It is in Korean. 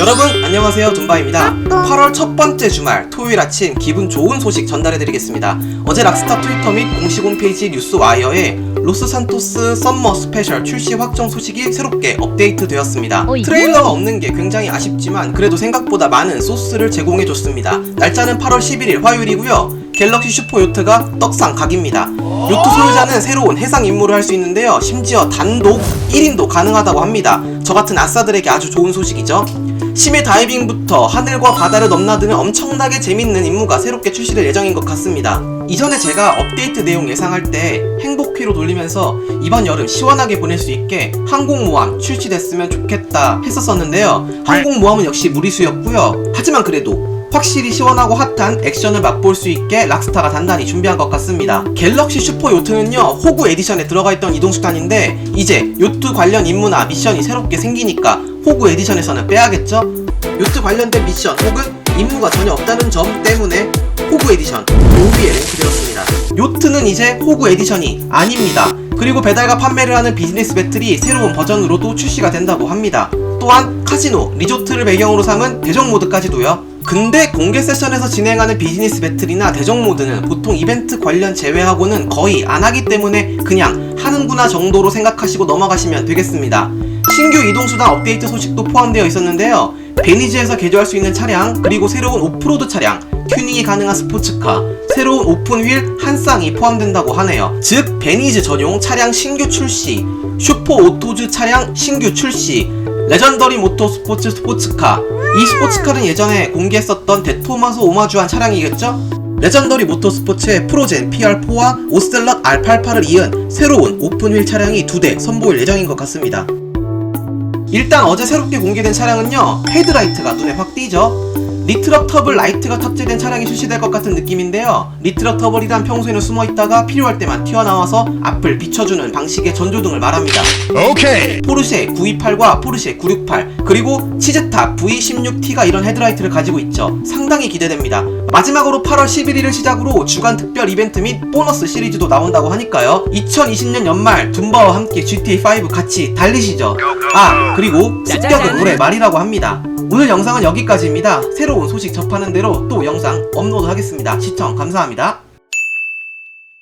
여러분 안녕하세요. 둠바입니다. 8월 첫 번째 주말 토요일 아침 기분 좋은 소식 전달해드리겠습니다. 어제 락스타 트위터 및 공식 홈페이지 뉴스와이어에 로스 산토스 썸머 스페셜 출시 확정 소식이 새롭게 업데이트 되었습니다. 어이. 트레일러가 없는 게 굉장히 아쉽지만 그래도 생각보다 많은 소스를 제공해줬습니다. 날짜는 8월 11일 화요일이고요 갤럭시 슈퍼 요트가 떡상 각입니다. 요트 소유자는 새로운 해상 임무를 할 수 있는데요. 심지어 단독 1인도 가능하다고 합니다. 저 같은 아싸들에게 아주 좋은 소식이죠. 심해 다이빙부터 하늘과 바다를 넘나드는 엄청나게 재밌는 임무가 새롭게 출시될 예정인 것 같습니다. 이전에 제가 업데이트 내용 예상할 때 행복회로 돌리면서 이번 여름 시원하게 보낼 수 있게 항공모함 출시됐으면 좋겠다 했었었는데요. 항공모함은 역시 무리수였고요. 하지만 그래도 확실히 시원하고 핫한 액션을 맛볼 수 있게 락스타가 단단히 준비한 것 같습니다. 갤럭시 슈퍼 요트는요, 호구 에디션에 들어가 있던 이동수단인데, 이제 요트 관련 임무나 미션이 새롭게 생기니까 호구 에디션에서는 빼야겠죠? 요트 관련된 미션 혹은 임무가 전혀 없다는 점 때문에 호구 에디션 5위에 랭크되었습니다. 요트는 이제 호구 에디션이 아닙니다. 그리고 배달과 판매를 하는 비즈니스 배틀이 새로운 버전으로도 출시가 된다고 합니다. 또한 카지노, 리조트를 배경으로 삼은 대적 모드까지도요. 근데 공개 세션에서 진행하는 비즈니스 배틀이나 대적 모드는 보통 이벤트 관련 제외하고는 거의 안 하기 때문에 그냥 하는구나 정도로 생각하시고 넘어가시면 되겠습니다. 신규 이동수단 업데이트 소식도 포함되어 있었는데요. 베니즈에서 개조할 수 있는 차량, 그리고 새로운 오프로드 차량, 튜닝이 가능한 스포츠카, 새로운 오픈 휠 한 쌍이 포함된다고 하네요. 즉, 베니즈 전용 차량 신규 출시, 슈퍼 오토즈 차량 신규 출시, 레전더리 모터 스포츠 스포츠카. 이 스포츠카는 예전에 공개했었던 데토마소 오마주한 차량이겠죠? 레전더리 모터 스포츠의 프로젠 PR4와 오스텔럿 R88을 이은 새로운 오픈휠 차량이 두 대 선보일 예정인 것 같습니다. 일단 어제 새롭게 공개된 차량은요 헤드라이트가 눈에 확 띄죠 리트럭 터블 라이트가 탑재된 차량이 출시될 것 같은 느낌인데요. 리트럭 터블이란 평소에는 숨어 있다가 필요할 때만 튀어나와서 앞을 비춰주는 방식의 전조등을 말합니다. 오케이. 포르쉐 928과 포르쉐 968 그리고 치즈타 V16T가 이런 헤드라이트를 가지고 있죠. 상당히 기대됩니다. 마지막으로 8월 11일을 시작으로 주간 특별 이벤트 및 보너스 시리즈도 나온다고 하니까요. 2020년 연말 둠바와 함께 GTA5 같이 달리시죠. 아 그리고 습격은 올해 말이라고 합니다. 오늘 영상은 여기까지입니다 새로운 소식 접하는 대로 또 영상 업로드 하겠습니다. 시청 감사합니다